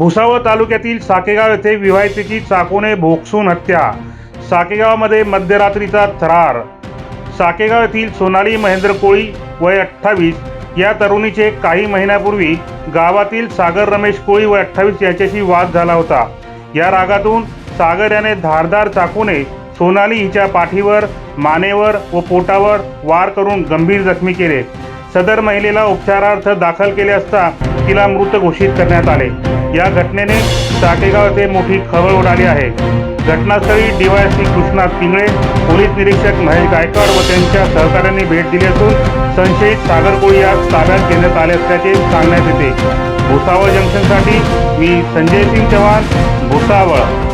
भुसावळ तालुक्यातील साकेगाव येथे विवाहितेची चाकूने भोगसून हत्या. साकेगावमध्ये मध्यरात्रीचा थरार. साकेगाव येथील सोनाली महेंद्र कोळी वय अठ्ठावीस या तरुणीचे काही महिन्यापूर्वी गावातील सागर रमेश कोळी वय अठ्ठावीस याच्याशी वाद झाला होता. या रागातून सागर याने धारदार चाकूने सोनाली हिच्या पाठीवर मानेवर व पोटावर वार करून गंभीर जखमी केले. सदर महिलेला उपचारार्थ दाखल केले असता तिला मृत घोषित करण्यात आले. या घटनेने चाटेगाव येथे मोठी खळबळ उडाली आहे. घटनास्थळी डीवायसी कृष्णा पिंगळे पोलीस निरीक्षक महेश गायकवाड व त्यांच्या सहकाऱ्यांनी भेट दिली असून संशयित सागर कोळी यास ताब्यात घेण्यात आले असल्याचे सांगण्यात येते. भुसावळ जंक्शनसाठी मी संजय सिंग चव्हाण भुसावळ.